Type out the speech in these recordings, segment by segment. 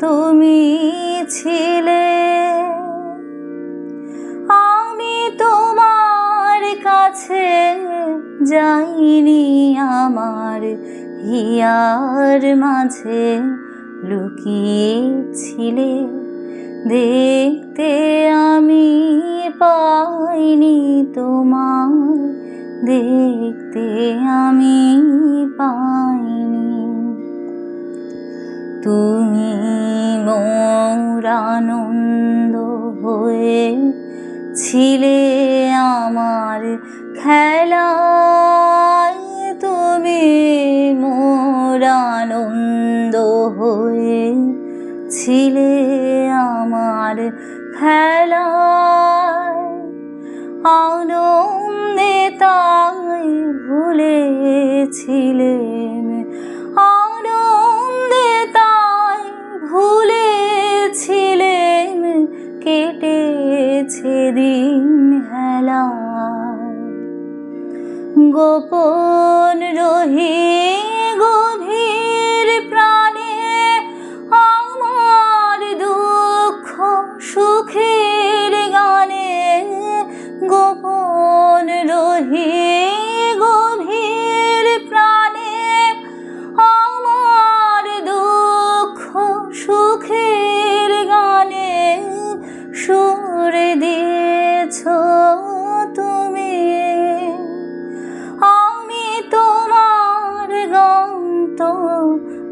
তুমি ছিলে। আমি তোমার কাছে যাইনি আমার হিয়ার মাঝে, লুকিয়েছিলে। দেখতে আমি পাইনি তোমার, দেখতে আমি পাইনি আনন্দ হয়ে ছিলে আমার খেলায়। তুমি মোর আনন্দ হয়ে ছিলে আমার খেলায়। আনন্দে তাই ভুলেছিলেন কেটেছে দিন হেলা। গোপন রহি গভীর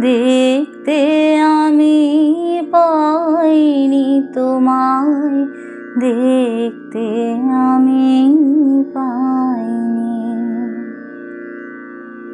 দেখতে আমি পাইনি তোমায় দেখতে আমি পাই